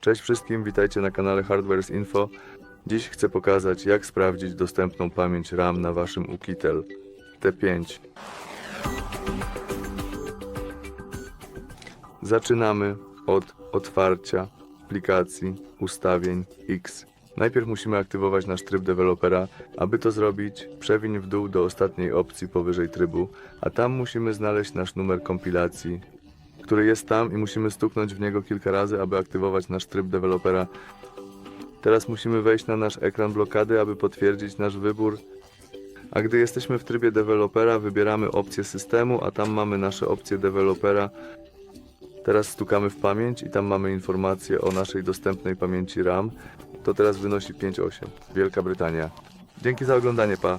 Cześć wszystkim, witajcie na kanale Hardwares Info. Dziś chcę pokazać, jak sprawdzić dostępną pamięć RAM na waszym UKITEL T5. Zaczynamy od otwarcia aplikacji ustawień X. Najpierw musimy aktywować nasz tryb dewelopera. Aby to zrobić, przewiń w dół do ostatniej opcji powyżej trybu, a tam musimy znaleźć nasz numer kompilacji który jest tam i musimy stuknąć w niego kilka razy, aby aktywować nasz tryb dewelopera. Teraz musimy wejść na nasz ekran blokady, aby potwierdzić nasz wybór. A gdy jesteśmy w trybie dewelopera, wybieramy opcję systemu, a tam mamy nasze opcje dewelopera. Teraz stukamy w pamięć i tam mamy informację o naszej dostępnej pamięci RAM. To teraz wynosi 5.8. Wielka Brytania. Dzięki za oglądanie, pa.